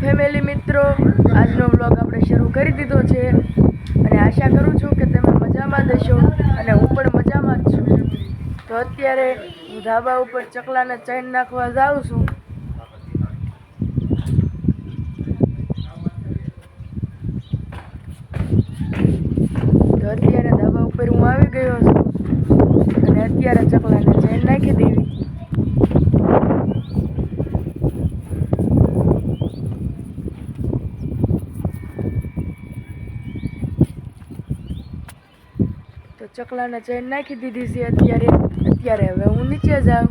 Family મિત્રો, આજનો vlog આપણે શરૂ કરી દીધો છે અને આશા કરું છું કે તમે મજામાં દેશો અને હું પણ મજામાં જ છું. તો અત્યારે હું ધાબા ઉપર ચકલાને ચૈન નાખવા જાઉં છું. તો અત્યારે ધાબા ઉપર હું આવી ગયો છું અને અત્યારે ચકલાને ચૈન નાખી દેવી. ચકલાને ચેન નાખી દીધી છે અત્યારે. અત્યારે હવે હું નીચે જાઉં.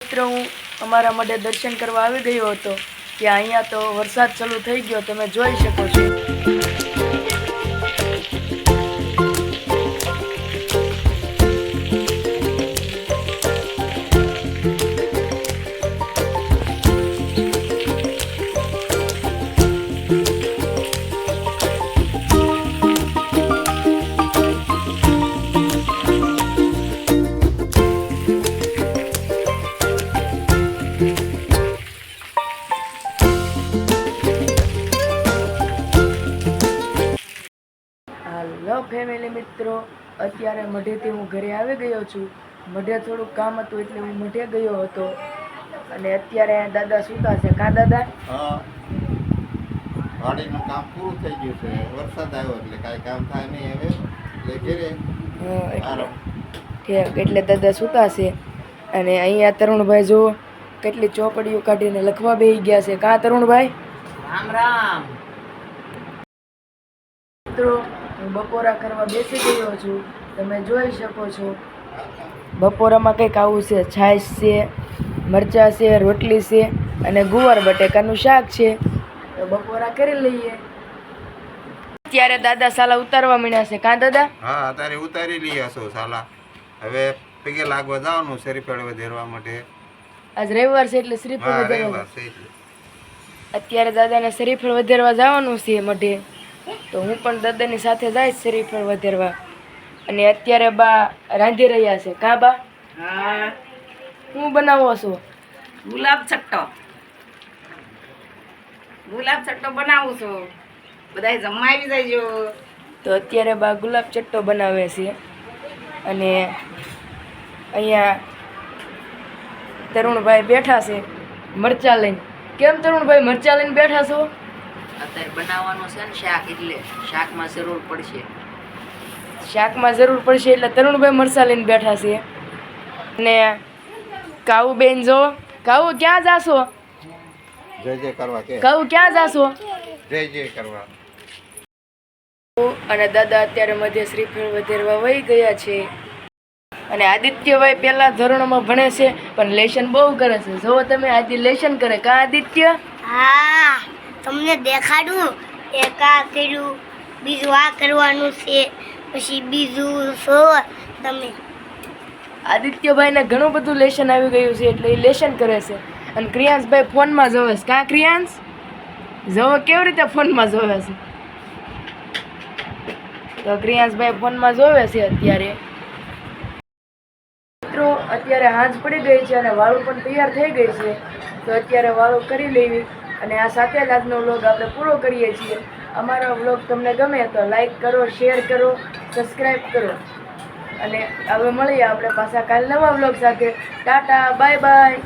મિત્રો, હું અમારા માટે દર્શન કરવા આવી ગયો હતો. કે અહીંયા તો વરસાદ ચાલુ થઈ ગયો, તમે જોઈ શકો છો. ફેમિલી મિત્રો અત્યારે મઢેથી હું ઘરે આવી ગયો છું. મઢે થોડુંક કામ હતું એટલે હું મઢે ગયો હતો. અને અત્યારે દાદા સૂતા છે. કા દાદા? હા. વાડીનું કામ પૂરું થઈ ગયું છે. વરસાદ આવ્યો એટલે કાંઈ કામ થાય નહીં હવે. એટલે ઘેરે એટલે દાદા સૂતા છે. અને અહીંયા તરુણભાઈ જો કેટલી ચોપડીઓ કાઢીને લખવા બેસી ગયા છે. કા તરુણભાઈ? રામ રામ. મિત્રો હું બપોરા કરવા બેસી ગયો છું. તમે જોઈ શકો છો. બપોરામાં કંઈક આવું છે છાશ છે મરચાં છે રોટલી છે અને ગુવાર બટેકાનું શાક છે. તો બપોરા કરી લઈએ. ત્યારે દાદા સાલા ઉતારવા મીણ્યા છે. કાં દાદા? હા અત્યારે ઉતારી લઈએ હશો સાલા. હવે પગે લાગવા જવાનું શરીફળ વધેરવા માટે. આજ રવિવાર છે એટલે શ્રીફળ વધારવા છે અત્યારે દાદાને શરીફળ વધારવા જવાનું છે મઢે. તો હું પણ દાદાની સાથે જાય શરીફર વધારવા. અને અત્યારે બા રાંધી રહ્યા છે. કા બા? હા. હું બનાવો છો? ગુલાબ છટ્ટો. ગુલાબ છટ્ટો બનાવું છું. બધાય જમવા આવી જાય તો અત્યારે બા ગુલાબ ચટ્ટો બનાવે છે. અને અહીંયા તરુણભાઈ બેઠા છે મરચા લઈને. કેમ તરુણભાઈ મરચા લઈને બેઠા છો? અત્યારે બનાવવાનું છે ને શાક એટલે શાકમાં જરૂર પડશે. શાકમાં જરૂર પડશે એટલે તરુણભાઈ મરસા લઈને બેઠા છીએ અને કાવું બેન જો કાવું ક્યાં જાશો? જય જય કરવા કે. કાવું ક્યાં જાશો? જય જય કરવા. અને દાદા અત્યારે મધ્ય શ્રીફળ વધેરવા વહી ગયા છે. અને આદિત્યભાઈ પહેલા ધોરણમાં ભણે છે પણ લેશન બહુ કરે છે. જો તમે આજે લેશન કરે. કા આદિત્ય? હા. તમને દેખાડું, એક આ કર્યું, બીજું આ કરવાનું છે, પછી બીજું સો તમે. આદિત્યભાઈને ઘણું બધું લેશન આવી ગયું છે, એટલે એ લેશન કરે છે. અને ક્રિયાંશભાઈ ફોનમાં જોવે છે. કાં ક્રિયાંશ? જોવે કેવી રીતે ફોનમાં જોવે છે? તો ક્રિયાંશભાઈ ફોનમાં જોવે છે અત્યારે. મિત્રો, અત્યારે હાંજ પડી ગઈ છે અને વાળું પણ તૈયાર થઈ ગઈ છે. તો અત્યારે વાળું કરી લેવી. અને આ જ આજનો વ્લોગ આપણે પૂરો કરીએ છીએ. અમારો વ્લોગ તમને ગમે તો લાઈક કરો શેર કરો સબસ્ક્રાઈબ કરો. અને હવે મળીએ આપણે પાછા કાલ નવા વ્લોગ સાથે. Tata bye bye